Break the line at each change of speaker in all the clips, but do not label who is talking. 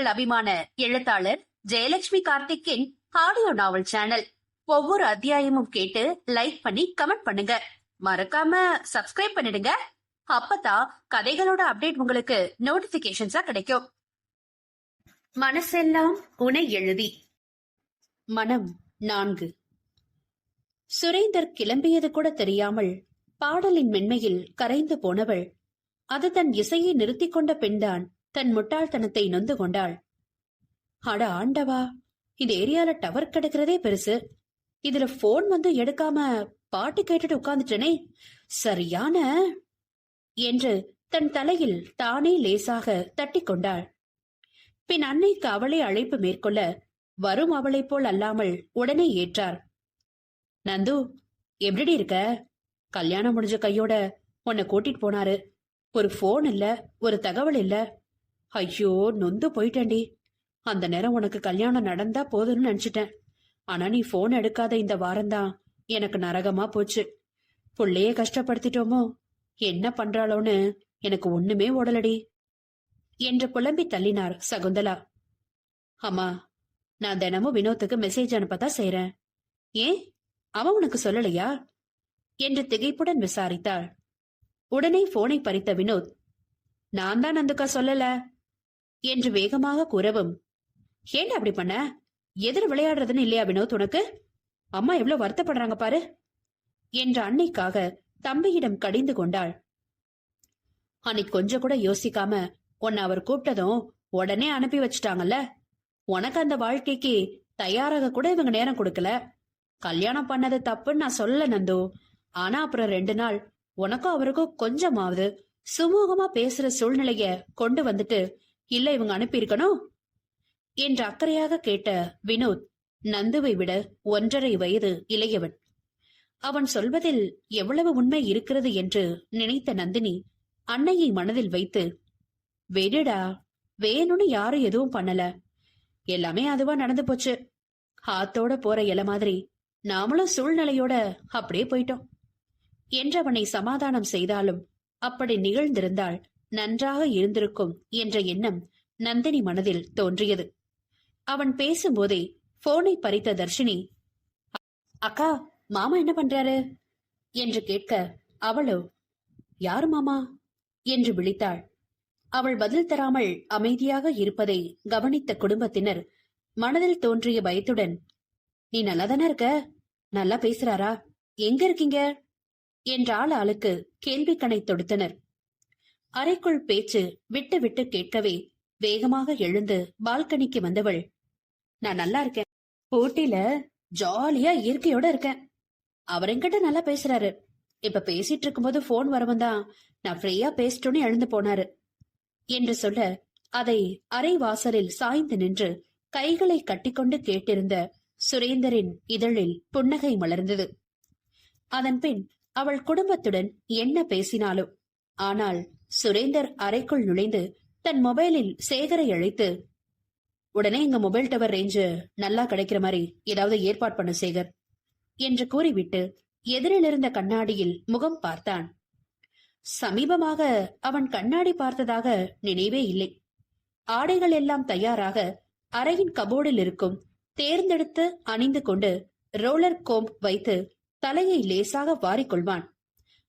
உங்கள் அபிமான எழுத்தாளர் ஜெயலட்சுமி கார்த்திக்கின் ஆடியோ நாவல் சேனல் ஒவ்வொரு அத்தியாயமும் கேட்டு லைக் பண்ணி கமெண்ட் பண்ணுங்க. மறக்காம சப்ஸ்கிரைப் பண்ணிடுங்க. அப்பதான் கதைகளோட அப்டேட் உங்களுக்கு நோட்டிபிகேஷன்ஸா கிடைக்கும். மனசெல்லாம் உனை எழுதி. மனம் நான்கு. சுரேந்தர் கிளம்பியது கூட தெரியாமல் பாடலின் மென்மையில் கரைந்து போனவள். அது தன் இசையை நிறுத்திக் கொண்ட பெண்தான். தன் முட்டாள்தனத்தை நொந்து கொண்டாள். அட ஆண்டவா இந்த ஏரியால டவர் கிடைக்கிறதே பெருசு. இதுல போன் வந்து எடுக்காம பாட்டு கேட்டுட்டு உட்கார்ந்துட்டனே. சரியான என்று தன் தலையில் தானே லேசாக தட்டி கொண்டாள். பின் அன்னைக்கு அவளை அழைப்பு மேற்கொள்ள வரும் அவளைப் போல் அல்லாமல் உடனே ஏற்றார். நந்து எப்படி இருக்க? கல்யாணம் முடிஞ்ச கையோட உன்னை கூட்டிட்டு போனாரு. ஒரு போன் இல்ல ஒரு தகவல் இல்ல. ஐயோ நொந்து போயிட்டேன்டி. அந்த நேரம் உனக்கு கல்யாணம் நடந்தா போதும்னு நினைச்சிட்டேன். ஆனா நீ போன் எடுக்காத இந்த வாரம்தான். எனக்கு நரகமா போச்சு. புள்ளைய கஷ்டப்படுத்திட்டோமோ? என்ன பண்றாளோன்னு எனக்கு ஒண்ணுமே ஓடலடி. என்று புலம்பி தள்ளினார் சகுந்தலா. அம்மா நான் தினமும் வினோத்துக்கு மெசேஜ் அனுப்பதான் செய்யறேன் ஏன்? அவன் உனக்கு சொல்லலையா? என்று திகைப்புடன் விசாரித்தாள். உடனே போனை பறித்த வினோத் நான் தான் நந்துக்கா சொல்லல. என்று வேகமாக கூறவும். ஏன்டா அப்படி பண்ண? எதிர் விளையாடுறதுன்னு இல்லையா வினோத் உனக்கு? அம்மா எவ்வளவு வருத்தப்படுறாங்க பாரு. என்ற அன்னைக்காக தம்பியிடம் கடிந்து கொண்டாள். அன்னைக்கு கொஞ்சம் கூட யோசிக்காம உன்னை அவர் கூப்பிட்டதும் உடனே அனுப்பி வச்சிட்டாங்கல்ல? உனக்கு அந்த வாழ்க்கைக்கு தயாராக கூட இவங்க நேரம் கொடுக்கல. கல்யாணம் பண்ணது தப்புன்னு நான் சொல்ல நந்து. ஆனா அப்புறம் ரெண்டு நாள் உனக்கும் அவருக்கும் கொஞ்சமாவது சுமூகமா பேசுற சூழ்நிலைய கொண்டு வந்துட்டு இல்ல இவங்க அனுப்பியிருக்கணும்? என்று அக்கறையாக கேட்ட வினோத் நந்துவை விட ஒன்றரை வயது இளையவன். அவன் சொல்வதில் எவ்வளவு உண்மை இருக்கிறது என்று நினைத்த நந்தினி அன்னையை மனதில் வைத்து வெடுடா வேணும்னு யாரும் எதுவும் பண்ணல. எல்லாமே அதுவா நடந்து போச்சு. ஹாத்தோட போற இல மாதிரி நாமளும் சூழ்நிலையோட அப்படியே போயிட்டோம். என்றவனை சமாதானம் செய்தாலும் அப்படி நிகழ்ந்திருந்தால் நன்றாக இருந்திருக்கும் என்ற எண்ணம் நந்தினி மனதில் தோன்றியது. அவன் பேசும்போதே போனை பறித்த தர்ஷினி அக்கா மாமா என்ன பண்றாரு? என்று கேட்க அவளோ யார் மாமா? என்று விழித்தாள். அவள் பதில் தராமல் அமைதியாக இருப்பதை கவனித்த குடும்பத்தினர் மனதில் தோன்றிய பயத்துடன் நீ நல்லாதானே இருக்க? நல்லா பேசுறாரா? எங்க இருக்கீங்க? என்ற ஆள் ஆளுக்கு கேள்வி கணை தொடுத்தனர். அறைக்குள் பேச்சு விட்டு விட்டு கேட்கவே வேகமாக எழுந்து பால்கனிக்கு வந்தவள் நான் நல்லா இருக்கேன். போட்டியில ஜாலியா இயற்கையோட இருக்கேன். அவர் என்கிட்ட நல்லா பேசுறாரு. இப்ப பேசிட்டு இருக்கும்போது போன் வரவும் தான் நான் ஃப்ரீயா பேசிட்டோன்னு எழுந்து போனாரு. என்று சொல்ல அதை அரை வாசலில் சாய்ந்து நின்று கைகளை கட்டிக்கொண்டு கேட்டிருந்த சுரேந்தரின் இதழில் புன்னகை மலர்ந்தது. அதன்பின் அவள் குடும்பத்துடன் என்ன பேசினாலும் ஆனால் சுரேந்தர் அறைக்குள் நுழைந்து தன் மொபைலில் சேகரை அழைத்து உடனே எங்க மொபைல் டவர் ரேஞ்சு நல்லா கிடைக்கிற மாதிரி ஏதாவது ஏற்பாடு பண்ண சேகர் என்று கூறிவிட்டு எதிரில் இருந்த கண்ணாடியில் முகம் பார்த்தான். சமீபமாக அவன் கண்ணாடி பார்த்ததாக நினைவே இல்லை. ஆடைகள் எல்லாம் தயாராக அறையின் கபோர்டில் இருக்கும் தேர்ந்தெடுத்து அணிந்து கொண்டு ரோலர் கோம்ப் வைத்து தலையை லேசாக வாரிக்கொள்வான்.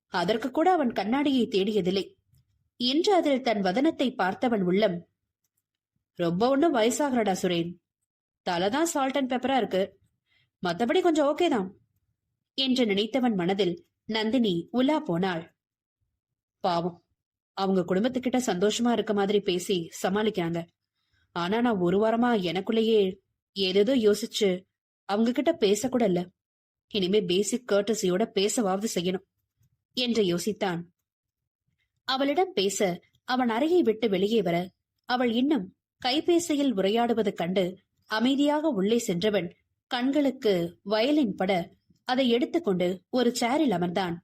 அதற்கு கூட அவன் கண்ணாடியை தேடியதில்லை. இன்று அதில் தன் வதனத்தை பார்த்தவன் உள்ளம். ரொம்ப ஒண்ணும் வயசாகிறடா சுரேன். தலைதான் சால்ட் அண்ட் பெப்பரா இருக்கு. மத்தபடி கொஞ்சம் ஓகே தான். என்று நினைத்தவன் மனதில் நந்தினி உலா போனாள். பாவம். அவங்க குடும்பத்துக்கிட்ட சந்தோஷமா இருக்க மாதிரி பேசி சமாளிக்கிறாங்க. ஆனா நான் ஒரு வாரமா எனக்குள்ளேயே ஏதேதோ யோசிச்சு அவங்க கிட்ட பேசக்கூட இல்ல. இனிமே பேசிக் கர்டசியோட பேசவாவது செய்யணும். என்று யோசித்தான். அவளிடம் பேச அவன் அறையை விட்டு வெளியே வர அவள் இன்னும் கைபேசியில் உரையாடுவது கண்டு அமைதியாக உள்ளே சென்றவன் கண்களுக்கு வயலின் பட அதை எடுத்துக்கொண்டு ஒரு சேரில் அமர்ந்தான்.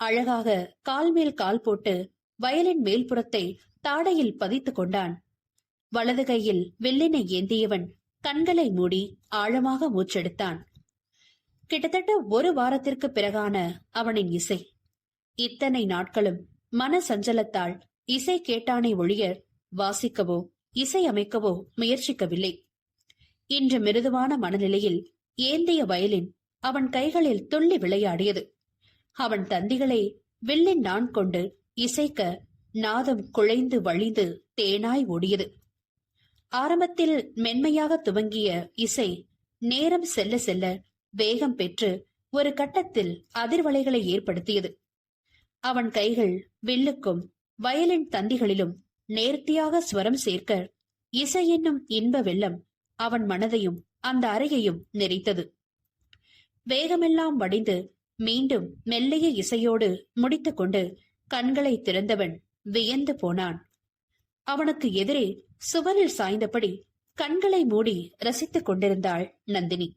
அழகாக கால் மேல் கால் போட்டு வயலின் மேல்புறத்தை தாடையில் பதித்துக் கொண்டான். வலது கையில் வெள்ளினை ஏந்தியவன் கண்களை மூடி ஆழமாக மூச்செடுத்தான். கிட்டத்தட்ட ஒரு வாரத்திற்கு பிறகான அவனின் இசை. இத்தனை நாட்களும் மன சஞ்சலத்தால் இசை கேட்டானை ஒழிய வாசிக்கவோ இசையமைக்கவோ முயற்சிக்கவில்லை. இன்று மிருதுவான மனநிலையில் ஏந்திய வயலின் அவன் கைகளில் துள்ளி விளையாடியது. அவன் தந்திகளை வில்லின் நான் கொண்டு இசைக்க நாதம் குழைந்து வழிந்து தேனாய் ஓடியது. ஆரம்பத்தில் மென்மையாக துவங்கிய இசை நேரம் செல்ல செல்ல வேகம் பெற்று ஒரு கட்டத்தில் அதிர்வலைகளை ஏற்படுத்தியது. அவன் கைகள் வில்லுக்கும் வயலின் தந்திகளிலும் நேர்த்தியாக ஸ்வரம் சேர்க்க இசை என்னும் இன்ப வெள்ளம் அவன் மனதையும் அந்த அறையையும் நெறித்தது. வேகமெல்லாம் வடிந்து மீண்டும் மெல்லிய இசையோடு முடித்துக்கொண்டு கண்களை திறந்தவன் வியந்து போனான். அவனுக்கு எதிரே சுவரில் சாய்ந்தபடி கண்களை மூடி ரசித்துக் கொண்டிருந்தாள் நந்தினி.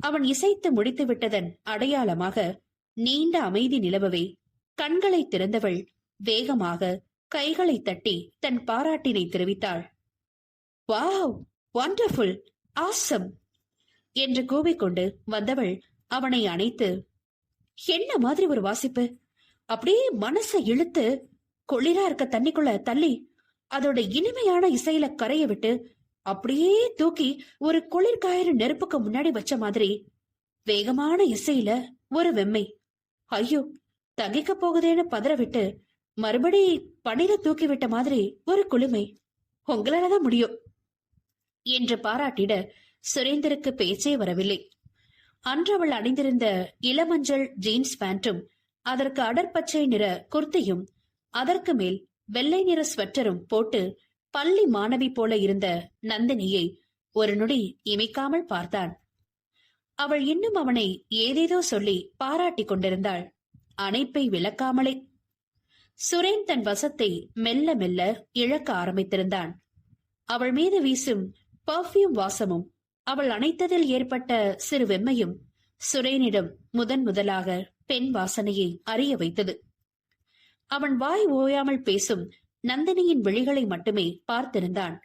அவன் இசைத்து முடித்து விட்டதன் அடையாளமாக நீண்ட அமைதி நிலவவே கண்களை திறந்தவள். வேகமாக கைகளை தட்டி தன் பாராட்டினை தெரிவித்தாள். வாவ்! வண்டர்ஃபுல்! ஆசம் என்று கூவிக்கொண்டு வந்தவள் அவனை அணைத்து என்ன மாதிரி ஒரு வாசிப்பு? அப்படியே மனசை இழுத்து கொள்ளிரா இருக்க தண்ணிக்குள்ள தள்ளி அதோட இனிமையான இசையில கரைய விட்டு அப்படியே தூக்கி ஒரு குளிர்காயிறு நெருப்புக்கு முன்னாடி வச்ச மாதிரி வேகமான இசையில ஒரு வெம்மை. ஐயோ! தகிக்க போகுதேன்னு பதறவிட்டு மறுபடி பணில தூக்கி விட்ட மாதிரி ஒரு குளுமை. உங்களாலதான் முடியும். என்று பாராட்டிட சுரேந்தருக்கு பேச்சே வரவில்லை. அன்று அவள் அணிந்திருந்த இளமஞ்சள் ஜீன்ஸ் பேண்டும் அதற்கு அடற்பச்சை நிற குர்த்தியும் அதற்கு மேல் வெள்ளை நிற ஸ்வெட்டரும் போட்டு பள்ளி மாணவி போல இருந்த நந்தினியை ஒரு நொடி இமைக்காமல் பார்த்தான். அவள் இன்னும் அவனை ஏதேதோ சொல்லி பாராட்டிக் கொண்டிருந்தாள். அணைப்பை விளக்காமலே. சுரேன் தன் வசத்தை மெல்ல மெல்ல இழக்க ஆரம்பித்திருந்தான். அவள் மீது வீசும் பர்ஃபியூம் வாசமும் அவள் அணைத்ததில் ஏற்பட்ட சிறு வெம்மையும் சுரேனிடம் முதன் முதலாக பெண் வாசனையை அறிய வைத்தது. அவன் வாய் ஓயாமல் பேசும் நந்தினியின் விழிகளை மட்டுமே பார்த்திருந்தான்.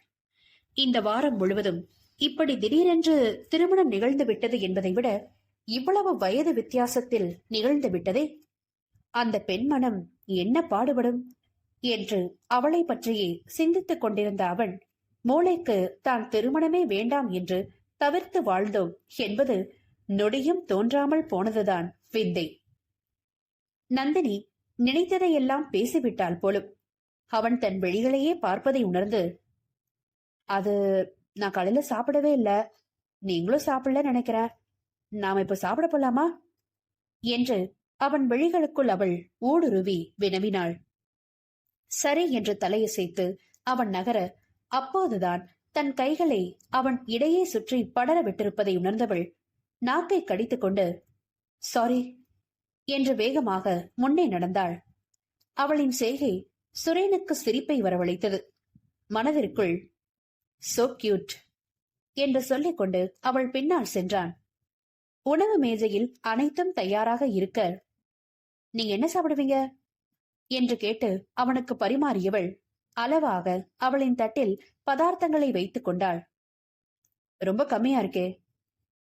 இந்த வாரம் முழுவதும் இப்படி திடீரென்று திருமணம் நிகழ்ந்து விட்டது என்பதை விட இவ்வளவு வயது வித்தியாசத்தில் நிகழ்ந்து விட்டதே. அந்த பெண் மனம் என்ன பாடுபடும்? என்று அவளை பற்றியே சிந்தித்துக் கொண்டிருந்த அவன் மூளைக்கு தான் திருமணமே வேண்டாம் என்று தவிர்த்து வாழ்ந்தோம் என்பது நொடியும் தோன்றாமல் போனதுதான் விந்தை. நந்தினி நினைத்ததையெல்லாம் பேசிவிட்டால் போலும். அவன் தன் வெளிகளையே பார்ப்பதை உணர்ந்து அது நான் காலையில சாப்பிடவே இல்ல. நீங்களும் சாப்பிடல நினைக்கிறேன். நாம இப்ப சாப்பிட போலாமா? என்று அவன் விழிகளுக்குள் அவள் ஊடுருவி வினவினாள். சரி என்று தலையசைத்து அவன் நகர அப்போதுதான் தன் கைகளை அவன் இடையே சுற்றி படர விட்டிருப்பதை உணர்ந்தவள் நாக்கை கடித்துக்கொண்டு சாரி என்று வேகமாக முன்னே நடந்தாள். அவளின் செய்கை சுரேனுக்கு சிரிப்பை வரவழைத்தது. மனதிற்குள் சோ கியூட் என்று சொல்லிக்கொண்டு அவள் பின்னால் சென்றான். உணவு மேஜையில் அனைத்தும் தயாராக இருக்க நீங்க என்ன சாப்பிடுவீங்க? என்று கேட்டு அவனுக்கு பரிமாறியவள் அளவாக அவளின் தட்டில் பதார்த்தங்களை வைத்துக் கொண்டாள். ரொம்ப கம்மியா இருக்கே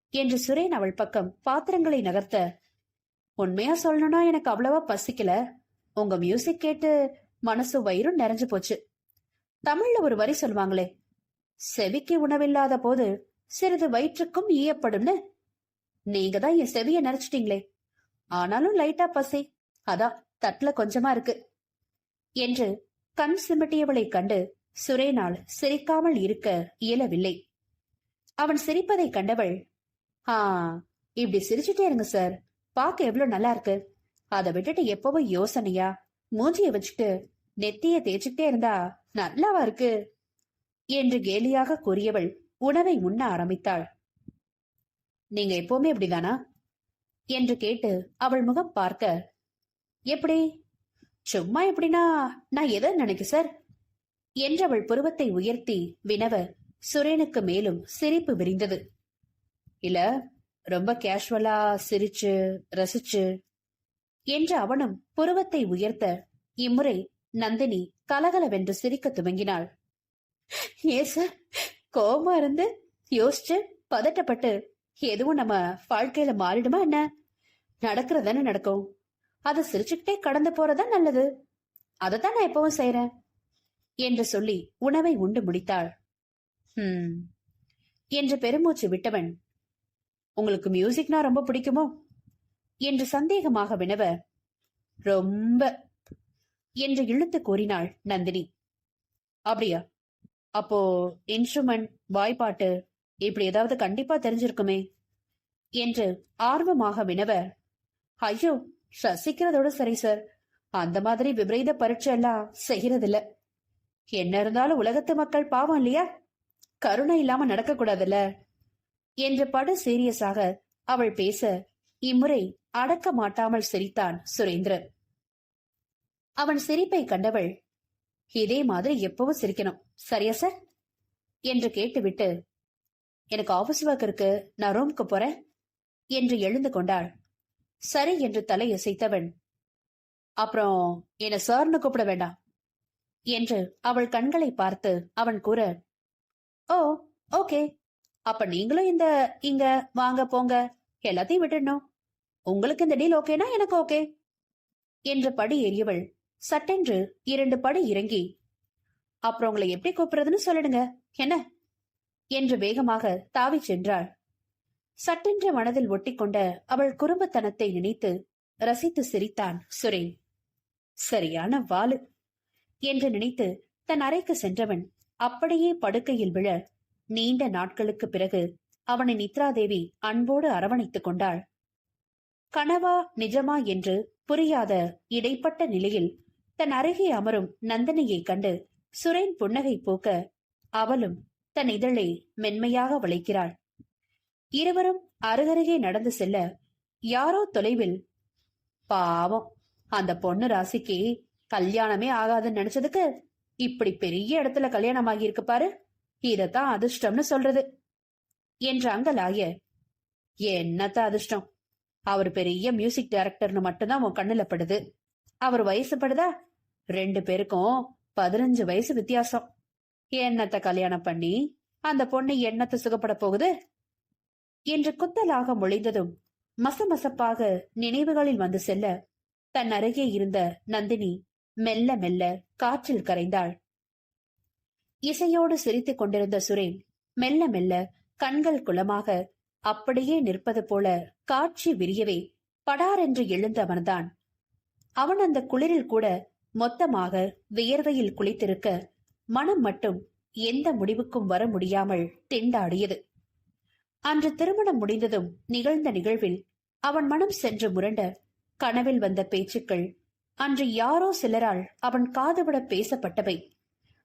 என்று சுரேன் அவள் பக்கம் பாத்திரங்களை நகர்த்த உண்மையா சொல்லணும்னா எனக்கு அவ்வளவா பசிக்கல. உங்க மியூசிக் கேட்டு மனசு வயிறும் நிறைஞ்சு போச்சு. தமிழ்ல ஒரு வரி சொல்லுவாங்களே செவிக்கு உணவில்லாத போது சிறிது வயிற்றுக்கும் ஈயப்படும்னு. நீங்க தான் என் செவிய நினைச்சிட்டீங்களே ஆனாலும் லைட்டா பசி. அதான் தட்டுல கொஞ்சமா இருக்கு. என்று கண் சிமிட்டியவளைக் கண்டு சுரேனால் சிரிக்காமல் இருக்க இயலவில்லை. அவன் சிரிப்பதை கண்டவள் ஆ இப்படி சிரிச்சுட்டே இருங்க சார். பார்க்க எவ்வளவு நல்லா இருக்கு. அதை விட்டுட்டு எப்பவும் யோசனையா? மூஞ்சிய வச்சுட்டு நெத்திய தேய்ச்சிக்கிட்டே இருந்தா நல்லாவா இருக்கு? என்று கேலியாக கூறியவள் உணவை உண்ண ஆரம்பித்தாள். நீங்க எப்பவுமே இப்படிதானா? என்று கேட்டு அவள் முகம் பார்க்க எப்படி? சும்மா எப்படின்னா நான் எதை நினைக்க சார்? என்றவள் புருவத்தை உயர்த்தி வினவ சுரேனுக்கு மேலும் சிரிப்பு விரிந்தது. இல்ல ரொம்ப கேஷுவலா சிரிச்சு ரசிச்சு என்று அவனும் புருவத்தை உயர்த்த இம்முறை நந்தினி கலகலவென்று சிரிக்க துவங்கினாள். ஏ சார்? கோபமா இருந்து யோசிச்சு பதட்டப்பட்டு எதுவும் நம்ம வாழ்க்கையில மாறிடுமா என்ன? நடக்கிறதானே நடக்கும். அதை சிரிச்சுக்கிட்டே கடந்து போறதா நல்லது. அதைத்தான் நான் எப்பவும் செய்யறேன் என்று சொல்லி உணவை உண்டு முடித்தாள். ஹம். என்று பெருமூச்சு விட்டவன் உங்களுக்கு மியூசிக்னா ரொம்ப பிடிக்குமோ? என்று சந்தேகமாக வினவ ரொம்ப என்று இழுத்து கூறினாள் நந்தினி. அப்படியா? அப்போ இன்ஸ்ட்ருமெண்ட் வாய்ப்பாட்டு இப்படி ஏதாவது கண்டிப்பா தெரிஞ்சிருக்குமே? என்று ஆர்வமாக வினவ ஐயோ ரசிக்கிறதோட சரி சார் அந்த மாதிரி விபரீத பரீட்சை எல்லாம் செய்யறதில்ல. என்ன இருந்தாலும் உலகத்து மக்கள் பாவம் இல்லையா? கருணை இல்லாம நடக்க கூடாதுல்ல என்று படு சீரியஸாக அவள் பேச இம்முறை அடக்க மாட்டாமல் சிரித்தான் சுரேந்திரன். அவன் சிரிப்பை கண்டவள் இதே மாதிரி எப்பவும் சிரிக்கணும். சரியா சார் என்று கேட்டுவிட்டு எனக்கு ஆபீஸ் ஒர்க் இருக்கு. நான் ரூமுக்கு போறேன். என்று எழுந்து கொண்டாள். சரி என்று தலையசைத்தவன். அப்புறம் என்ன சார்னு கூப்பிட வேண்டாம் என்று அவள் கண்களை பார்த்து அவன் கூற ஓ ஓகே. அப்ப நீங்களும் இந்த இங்க வாங்க போங்க. எல்லாத்தையும் விட்டுடணும். உங்களுக்கு இந்த டீல் ஓகேனா எனக்கு ஓகே. என்று படி ஏறியவள் சட்டென்று இரண்டு படி இறங்கி அப்புறம் உங்களை எப்படி கூப்பிடுறதுன்னு சொல்லிடுங்க. என்ன? என்று வேகமாக தாவிச் சென்றாள். சட்டென்ற மனதில் ஒட்டிக்கொண்ட அவள் குறும்புத்தனத்தை நினைத்து ரசித்து சிரித்தான் சுரேன். சரியான வாலு என்று நினைத்து தன் அறைக்கு சென்றவன் அப்படியே படுக்கையில் விழ நீண்ட நாட்களுக்கு பிறகு அவனை நித்ராதேவி அன்போடு அரவணைத்துக் கொண்டாள். கனவா நிஜமா? என்று புரியாத இடைப்பட்ட நிலையில் தன் அருகே அமரும் நந்தினியைக் கண்டு சுரேன் புன்னகை போக்க அவளும் தன் இதழை மென்மையாக வளைக்கிறாள். இருவரும் அருகருகே நடந்து செல்ல யாரோ தொலைவில் பாவம் அந்த பொண்ணு ராசிக்கு கல்யாணமே ஆகாதுன்னு நினைச்சதுக்கு இப்படி பெரிய இடத்துல கல்யாணம் ஆகியிருக்கு பாரு இதத்தான் அதிர்ஷ்டம்னு சொல்றது என்றாங்க லாய என்னத்த அதிர்ஷ்டம்? அவர் பெரிய மியூசிக் டைரக்டர்னு மட்டும்தான் உன் கண்ணுல படுது. அவர் வயசு படுதா? ரெண்டு பேருக்கும் பதினஞ்சு வயசு வித்தியாசம். என்னத்த கல்யாணம் பண்ணி அந்த பொண்ணு என்னத்த சுகப்பட போகுது? என்று குத்தலாக மொழிந்ததும் மசமசப்பாக நினைவுகளில் வந்து செல்ல தன் அருகே இருந்த நந்தினி மெல்ல மெல்ல காற்றில் கரைந்தாள். இசையோடு சிரித்துக் கொண்டிருந்த சுரேன் மெல்ல மெல்ல கண்கள் குளமாக அப்படியே நிற்பது போல காட்சி விரியவே படாரென்று எழுந்தவன்தான் அவன் அந்த குளிரில் கூட மொத்தமாக வியர்வையில் குளித்திருக்க மனம் மட்டும் எந்த முடிவுக்கும் வர முடியாமல் திண்டாடியது. அன்று திருமணம் முடிந்ததும் நிகழ்ந்த நிகழ்வில் அவன் மனம் சென்று முரண்ட கனவில் வந்த பேச்சுக்கள் அன்று யாரோ சிலரால் அவன் காதுவிட பேசப்பட்டவை.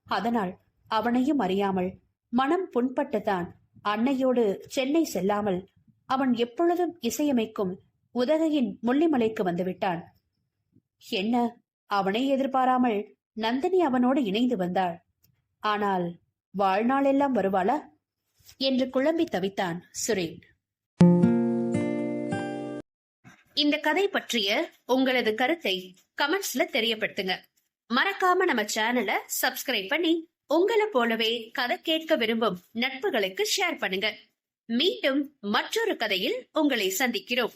அதனால் அவனையும் அறியாமல் மனம் புண்பட்டுதான் அன்னையோடு சென்னை செல்லாமல் அவன் எப்பொழுதும் இசையமைக்கும் உதகையின் முள்ளிமலைக்கு வந்துவிட்டான். என்ன அவனை எதிர்பாராமல் நந்தினி அவனோடு இணைந்து வந்தாள்? ஆனால் வாழ்நாள் எல்லாம் வருவாளா? என்று குழம்பி தவித்தான் சுரேன். இந்த கதை பற்றிய உங்களது கருத்தை கமெண்ட்ஸ்ல தெரியப்படுத்துங்க. மறக்காம நம்ம சேனலை சப்ஸ்கிரைப் பண்ணி உங்களை போலவே கதை கேட்க விரும்பும் நட்புகளுக்கு ஷேர் பண்ணுங்க. மீண்டும் மற்றொரு கதையில் உங்களை சந்திக்கிறோம்.